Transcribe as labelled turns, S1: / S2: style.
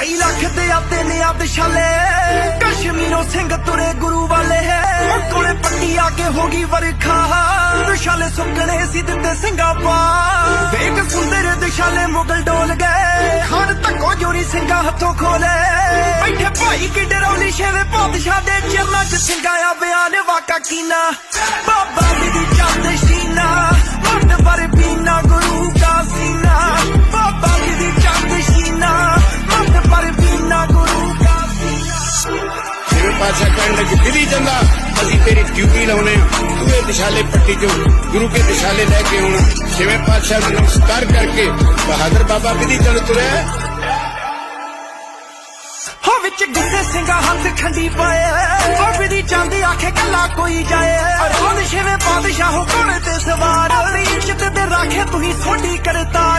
S1: ਢਾਈ ਲੱਖ ਦੇ ਆਤੇ ਨੇ ਆ ਵਿਸ਼ਾਲੇ ਕਸ਼ਮੀਰੋਂ ਸਿੰਘ ਤੁਰੇ ਗੁਰੂ ਵਾਲੇ ਉਹ ਕੋਲੇ ਪੱਟੀ ਆ ਕੇ ਹੋ ਗਈ ਵਰਖਾ। ਵਿਸ਼ਾਲੇ ਸੁੱਕਣੇ ਸੀ ਦਿੱਤੇ ਸਿੰਘਾਂ ਪਾ ਵੇਖ ਸੁੰਦਰ ਦਿਸ਼ਾਲੇ ਮੁਗਲ ਡੋਲ ਗਏ। ਖਾਨ ਤੱਕੋ ਜੋਰੀ ਸਿੰਘਾਂ ਹੱਥੋਂ ਖੋਲੇ। ਬੈਠੇ ਭਾਈ ਕੀ ਡਰੌਲੀ ਸ਼ੇਵੇ ਪਾਤਸ਼ਾਹ ਦੇ ਚਰਨਾਂ 'ਚ ਸਿੰਘਾਂ ਆ ਬਿਆਨ ਵਾਕਾ ਕੀਨਾ। ਬਾਬਾ ਜੀ ਦੀ ਚੰਦ
S2: ਜਿਵੇਂ ਪਾਤਸ਼ਾਹ ਕਹਿਣ ਲੱਗੇ ਦਿੱਲੀ ਜਾਂਦਾ। ਅਸੀਂ ਤੇਰੀ ਡਿਊਟੀ ਲਾਉਨੇ ਤੂੰ ਇਹ ਦਿਸ਼ਾਲੇ ਪੱਟੀ ਚੋਂ ਗੁਰੂ ਕੇ ਦਿਸ਼ਾਲੇ ਲੈ ਕੇ ਆਉਣਾ। ਜਿਵੇਂ ਪਾਤਸ਼ਾਹ ਨੂੰ ਨਮਸਕਾਰ ਕਰਕੇ ਬਹਾਦਰ ਬਾਬਾ ਵਿਧੀ ਚੰਦ ਤੁਰਿਆ।
S1: ਹੋ ਵਿੱਚ ਗੁੱਸੇ ਸਿੰਘਾ ਹੱਥ ਖੰਡੀ ਪਾਏ। ਬਾਬੇ ਦੀ ਚੰਦ ਆਖੇ ਕੱਲਾ ਕੋਈ ਜਾਏ। ਅਰੋਨ ਸ਼ਿਵੇ ਬਾਦਸ਼ਾਹੋ ਘੋੜੇ ਤੇ ਸਵਾਰ। ਆਪਣੀ ਇੱਜ਼ਤ ਤੇ ਰਾਖੇ ਤੁਸੀਂ ਸੋਢੀ ਕਰਤਾਰ